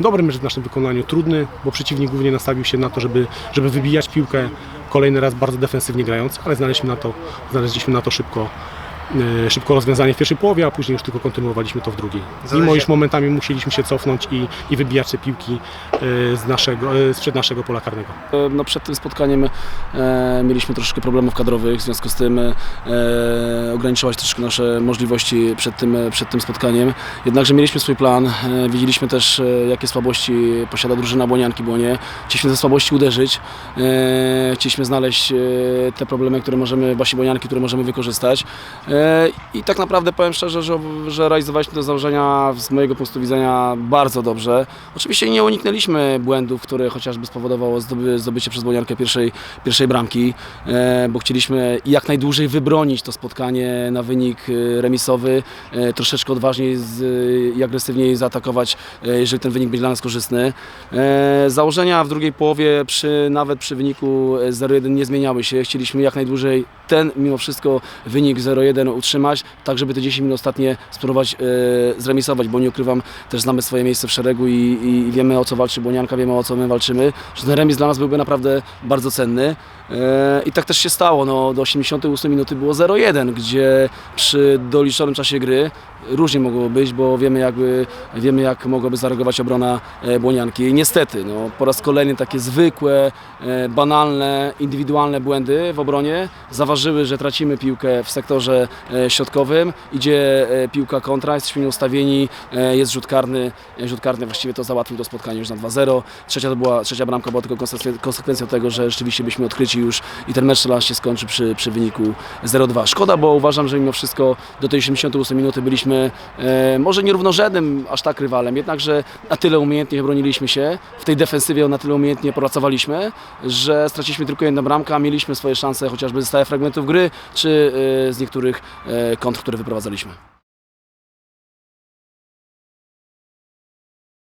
Dobry mecz w naszym wykonaniu, trudny, bo przeciwnik głównie nastawił się na to, żeby, żeby wybijać piłkę, kolejny raz bardzo defensywnie grając, ale znaleźliśmy na to, znaleźliśmy na to szybko, szybko rozwiązanie w pierwszej połowie, a później już tylko kontynuowaliśmy to w drugiej. Mimo iż momentami musieliśmy się cofnąć i, i wybijać te piłki e, z naszego, e, sprzed naszego pola karnego. E, No przed tym spotkaniem e, mieliśmy troszeczkę problemów kadrowych, w związku z tym e, ograniczyła się troszeczkę nasze możliwości przed tym, przed tym spotkaniem. Jednakże mieliśmy swój plan, e, widzieliśmy też e, jakie słabości posiada drużyna Błonianki Błonie. Chcieliśmy te słabości uderzyć, e, chcieliśmy znaleźć e, te problemy, które możemy, właśnie Błonianki, które możemy wykorzystać. E, I tak naprawdę powiem szczerze, że, że realizowaliśmy te założenia z mojego punktu widzenia bardzo dobrze. Oczywiście nie uniknęliśmy błędów, które chociażby spowodowało zdoby, zdobycie przez Błoniankę pierwszej, pierwszej bramki, e, bo chcieliśmy jak najdłużej wybronić to spotkanie na wynik e, remisowy, e, troszeczkę odważniej z, i agresywniej zaatakować, e, jeżeli ten wynik będzie dla nas korzystny. E, założenia w drugiej połowie, przy, nawet przy wyniku e, 0-1 nie zmieniały się. Chcieliśmy jak najdłużej ten mimo wszystko wynik 0-1 utrzymać, tak żeby te 10 minut ostatnie spróbować e, zremisować, bo nie ukrywam, też znamy swoje miejsce w szeregu i, i wiemy o co walczy Błonianka, wiemy o co my walczymy, że ten remis dla nas byłby naprawdę bardzo cenny. E, I tak też się stało, no, do 88 minuty było 0-1, gdzie przy doliczonym czasie gry różnie mogło być, bo wiemy, jakby, wiemy jak mogłaby zareagować obrona e, Błonianki. I niestety, no, po raz kolejny takie zwykłe, e, banalne, indywidualne błędy w obronie zaważyły, że tracimy piłkę w sektorze e, środkowym, idzie piłka kontra, jesteśmy nieustawieni, e, jest rzut karny, rzut karny właściwie to załatwił to spotkanie już na 2-0. Trzecia, to była, trzecia bramka była tylko konsekwen- konsekwencją tego, że rzeczywiście byliśmy odkryci już i ten mecz się skończy przy, przy wyniku 0-2. Szkoda, bo uważam, że mimo wszystko do tej 88 minuty byliśmy może nierównorzędnym aż tak rywalem, jednakże na tyle umiejętnie obroniliśmy się, w tej defensywie na tyle umiejętnie pracowaliśmy, że straciliśmy tylko jedną bramkę, a mieliśmy swoje szanse chociażby ze stałych fragmentów gry, czy e, z niektórych e, kont, które wyprowadzaliśmy.